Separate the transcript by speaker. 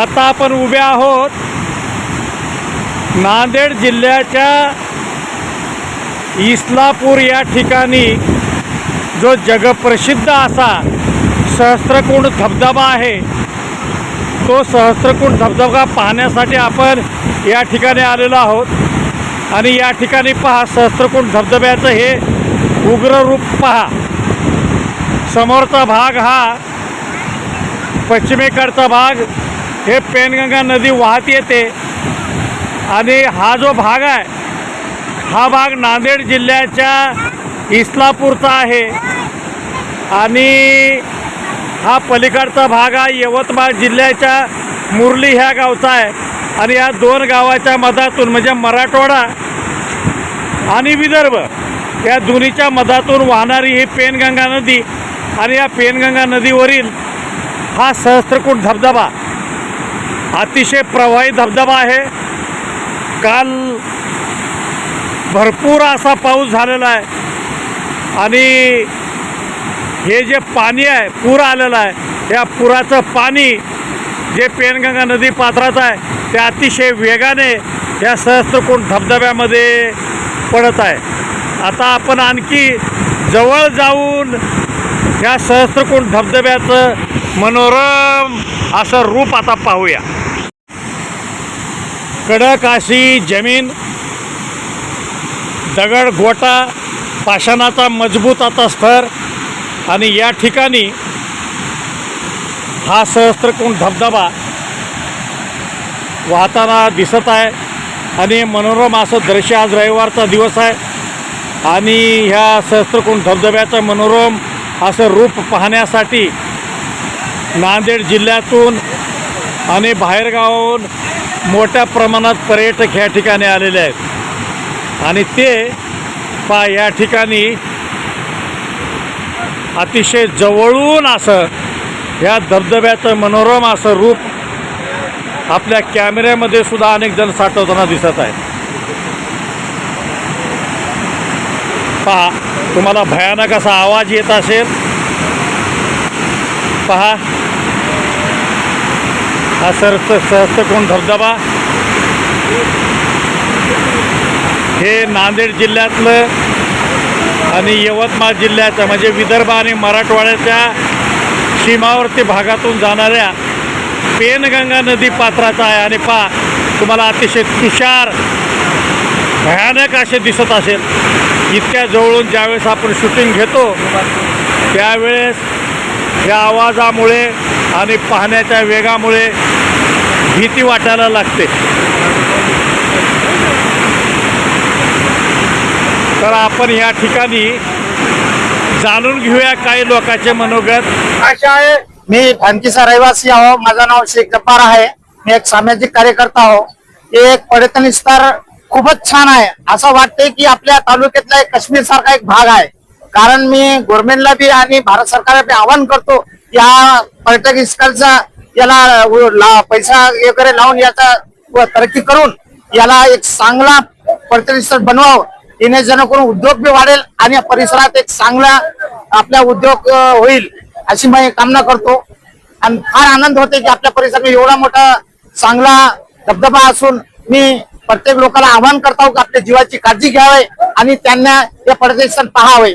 Speaker 1: आता आपण उभे आहोत नांदेड जिल्ह्याच्या इस्लापूर या ठिकाणी जो जगप्रसिद्ध असा सहस्त्रकुंड धबधबा आहे तो सहस्त्रकुंड धबधबा पाहण्यासाठी आपण या ठिकाणी आलेलो आहोत. आणि या ठिकाणी पहा सहस्त्रकुंड धबधब्याचं हे उग्र रूप पहा. समोरचा भाग हा पश्चिमेकडचा भाग हे पेनगंगा नदी वाहत येते. आणि हा जो भाग आहे हा भाग नांदेड जिल्ह्याच्या इस्लापूरचा आहे. आणि हा पलीकडचा भाग हा यवतमाळ जिल्ह्याच्या मुरली ह्या गावचा आहे. आणि या दोन गावाच्या मधातून म्हणजे मराठवाडा आणि विदर्भ या दोन्हीच्या मधातून वाहणारी ही पेनगंगा नदी आणि या पेनगंगा नदीवरील हा सहस्त्रकूट धबधबा अतिशय प्रवाही धबधबा आहे. काल भरपूर असा पाऊस झालेला आहे. आणि हे जे पाणी आहे पूर आलेलं आहे या पुराचं पाणी जे पेनगंगा नदी पात्राचं आहे ते अतिशय वेगाने या सहस्त्रकोण धबधब्यामध्ये पडत आहे. आता आपण आणखी जवळ जाऊन ह्या सहस्त्रकुंड धबधब्याचं मनोरम असं रूप आता पाहूया. कडक अशी जमीन दगड गोटा पाषाणाचा मजबूत आता स्तर आणि या ठिकाणी हा सहस्त्रकुंड धबधबा वाहताना दिसत आहे आणि मनोरम असं दृश्य आज रविवारचा दिवस आहे आणि ह्या सहस्त्रकुंड धबधब्याचं मनोरम असं रूप पाहण्यासाठी नांदेड जिल्ह्यातून आणि बाहेरगावाहून मोठ्या प्रमाणात पर्यटक या ठिकाणी आलेले आहेत. आणि ते पा या ठिकाणी अतिशय जवळून असं या धबधब्याचं मनोरम असं रूप आपल्या कॅमेऱ्यामध्ये सुद्धा अनेक जण साठवताना दिसत आहे पहा तुम्हाला भयानक असा आवाज येत असेल. पहा. हा सरस कोण धबधबा? हे नांदेड जिल्ह्यातलं आणि यवतमाळ जिल्ह्याचं म्हणजे विदर्भ आणि मराठवाड्याच्या सीमावर्ती भागातून जाणाऱ्या पेनगंगा नदी पात्राचा आहे. आणि पा तुम्हाला अतिशय तुषार भयानक असे दिसत असेल. इतक्या जवळून ज्यावेळेस आपण शूटिंग घेतो त्यावेळेस या आवाजामुळे आणि पाहण्याच्या वेगामुळे भीती वाटायला लागते. तर आपण या ठिकाणी जाणून घेऊया काही लोकांचे मनोगत.
Speaker 2: अशा आहे मी भानकीचा रहिवासी आहो. माझं नाव शेख जब्बार आहे. मी एक सामाजिक कार्यकर्ता आहो. हे एक पर्यटन स्थळ खूपच छान आहे. असं वाटतंय की आपल्या तालुक्यातला एक काश्मीर सारखा एक भाग आहे. कारण मी गव्हर्नमेंटला बी आणि भारत सरकारला बी आवाहन करतो या पर्यटक स्थळचा याला ला- पैसा वगैरे लावून याचा व तरक्की करून याला एक चांगला पर्यटन स्थळ बनवावं. येणे जेणेकरून उद्योग बी वाढेल आणि या परिसरात एक चांगला आपला उद्योग होईल अशी मी कामना करतो. आणि फार आनंद होते की आपल्या परिसरात एवढा मोठा चांगला धबधबा असून मी प्रत्येक लोकांना आवाहन करतो हो की आपल्या जीवाची काळजी घ्यावी आणि त्यांना या प्रदर्शन पहावे पाहावे.